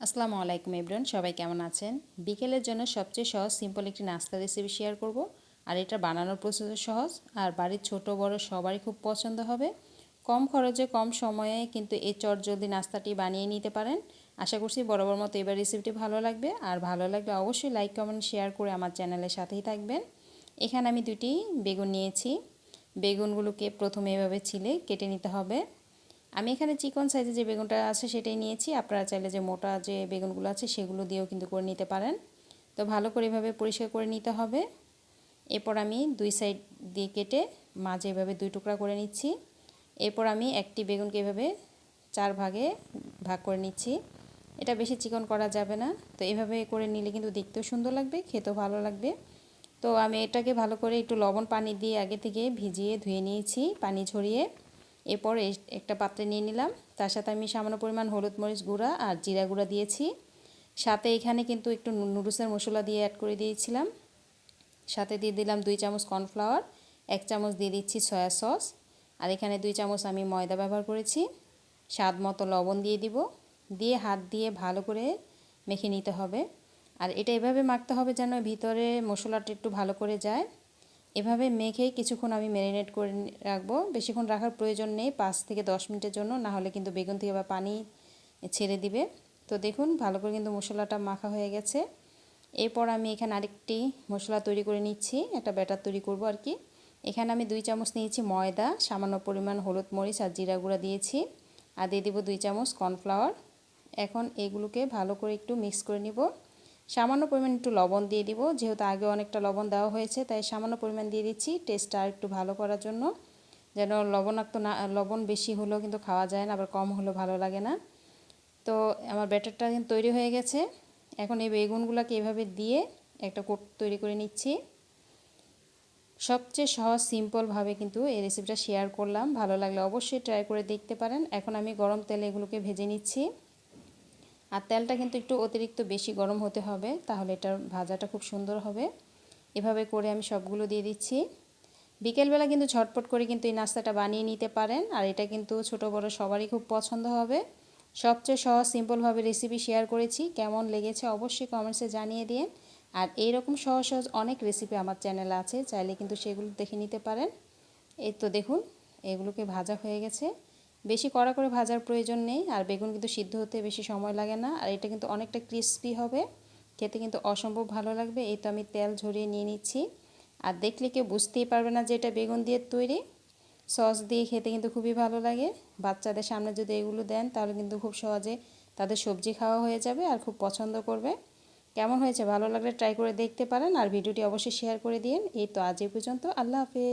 আসসালামু আলাইকুম এভরিওয়ান, সবাই কেমন আছেন? বিকেলের জন্য সবচেয়ে সহজ সিম্পল একটি নাস্তা রেসিপি শেয়ার করব। আর এটা বানানোর প্রসেস সহজ, আর বাড়ির ছোট, বড় সবারই খুব পছন্দ হবে। কম খরচে, কম সময়ে কিন্তু এই চট জলদি নাস্তাটি বানিয়ে নিতে পারেন। আশা করছি বরাবর মতো এবার রেসিপিটি ভালো লাগবে। আর ভালো লাগলে অবশ্যই লাইক কমেন্ট শেয়ার করে আমার চ্যানেলের সাথেই থাকবেন। এখানে আমি দুটি বেগুন নিয়েছি। বেগুনগুলোকে প্রথমে এভাবে ছিলে কেটে নিতে হবে। আমি এখানে চিকন সাইজে যে বেগুনটা আছে সেটাই নিয়েছি। আপনারা চাইলে যে মোটা যে বেগুনগুলো আছে সেগুলো দিয়েও কিন্তু করে নিতে পারেন। তো ভালো করে এভাবে পরিষ্কার করে নিতে হবে। এরপর আমি দুই সাইড দিয়ে কেটে মাঝে এভাবে দুই টুকরা করে নিচ্ছি। এরপর আমি একটি বেগুনকে এভাবে চার ভাগে ভাগ করে নিচ্ছি। এটা বেশি চিকন করা যাবে না। তো এভাবে করে নিলে কিন্তু দেখতেও সুন্দর লাগবে, খেতেও ভালো লাগবে। তো আমি এটাকে ভালো করে একটু লবণ পানি দিয়ে আগে থেকে ভিজিয়ে ধুয়ে নিয়েছি, পানি ঝরিয়ে। এরপর একটা পাত্রে নিয়ে নিলাম। তার সাথে আমি সামান্য পরিমাণ হলুদ মরিচ গুঁড়া আর জিরা গুঁড়া দিয়েছি। সাথে এখানে কিন্তু একটু নুডলসের মশলা দিয়ে অ্যাড করে দিয়েছিলাম। সাথে দিয়ে দিলাম দুই চামচ কর্নফ্লাওয়ার, এক চামচ দিয়ে দিচ্ছি সয়া সস আর এখানে দুই চামচ আমি ময়দা ব্যবহার করেছি। স্বাদ মতো লবণ দিয়ে দিব। দিয়ে হাত দিয়ে ভালো করে মেখে নিতে হবে। আর এটা এভাবে মাখতে হবে যেন ভিতরে মশলাটা একটু ভালো করে যায়। এভাবে মেখে কিছুক্ষণ আমি ম্যারিনেট করে রাখব। বেশিক্ষণ রাখার প্রয়োজন নেই, পাঁচ থেকে দশ মিনিটের জন্য, না হলে কিন্তু বেগুন থেকে বা পানি ছেড়ে দিবে। তো দেখুন, ভালো করে কিন্তু মশলাটা মাখা হয়ে গেছে। এরপর আমি এখানে আরেকটি মশলা তৈরি করে নিচ্ছি, একটা ব্যাটার তৈরি করব আর কি। এখানে আমি দুই চামচ নিয়েছি ময়দা, সামান্য পরিমাণ হলুদ মরিচ আর জিরা গুঁড়া দিয়েছি। আর দিয়ে দিব দুই চামচ কর্নফ্লাওয়ার। এখন এগুলোকে ভালো করে একটু মিক্স করে নিব। সামান্য পরিমাণ একটু লবণ দিয়ে দিব। যেহেতু আগে অনেকটা লবণ দেওয়া হয়েছে, তাই সামান্য পরিমাণ দিয়ে দিচ্ছি। টেস্টটা আর একটু ভালো করার জন্য। যেন লবণাক্ত না, লবণ বেশি হলেও কিন্তু খাওয়া যায় না, আবার কম হলেও ভালো লাগে না। তো আমার ব্যাটারটা কিন্তু তৈরি হয়ে গেছে। এখন এই বেগুনগুলোকে এভাবে দিয়ে একটা কোট তৈরি করে নিচ্ছি। সবচেয়ে সহজ সিম্পলভাবে কিন্তু এই রেসিপিটা শেয়ার করলাম। ভালো লাগলে অবশ্যই ট্রাই করে দেখতে পারেন। এখন আমি গরম তেলে এগুলোকে ভেজে নিচ্ছি। আর তেলটা কিন্তু একটু অতিরিক্ত বেশি গরম হতে হবে, তাহলে এটার ভাজাটা খুব সুন্দর হবে। এভাবে করে আমি সবগুলো দিয়ে দিচ্ছি। বিকেলবেলা কিন্তু ঝটপট করে কিন্তু এই নাস্তাটা বানিয়ে নিতে পারেন, আর এটা কিন্তু ছোট বড় সবারই খুব পছন্দ হবে। সবচেয়ে সহজ, সিম্পলভাবে রেসিপি শেয়ার করেছি, কেমন লেগেছে অবশ্যই কমেন্টসে জানিয়ে দিন। আর এইরকম সহজ সহজ অনেক রেসিপি আমার চ্যানেলে আছে, চাইলে কিন্তু সেগুলো দেখে নিতে পারেন। এই তো দেখুন, এগুলোকে ভাজা হয়ে গেছে। বেশি কড়া করে ভাজার প্রয়োজন নেই, আর বেগুন কিন্তু সিদ্ধ হতে বেশি সময় লাগে না, আর এটা কিন্তু অনেকটা ক্রিস্পি হবে। খেতে কিন্তু অসম্ভব ভালো লাগবে, এই তো আমি তেল ঝরিয়ে নিয়ে নিচ্ছি। আর দেখলে কেউ বুঝতেই পারবে না যে এটা বেগুন দিয়ে তৈরি। সস দিয়ে খেতে কিন্তু খুবই ভালো লাগে। বাচ্চাদের সামনে যদি এগুলো দেন, তাহলে কিন্তু খুব সহজে তাদের সবজি খাওয়া হয়ে যাবে আর খুব পছন্দ করবে। কেমন হয়েছে? ভালো লাগলে ট্রাই করে দেখতে পারেন, আর ভিডিওটি অবশ্যই শেয়ার করে দিন এই তো আজ এই পর্যন্ত, আল্লাহ হাফেজ।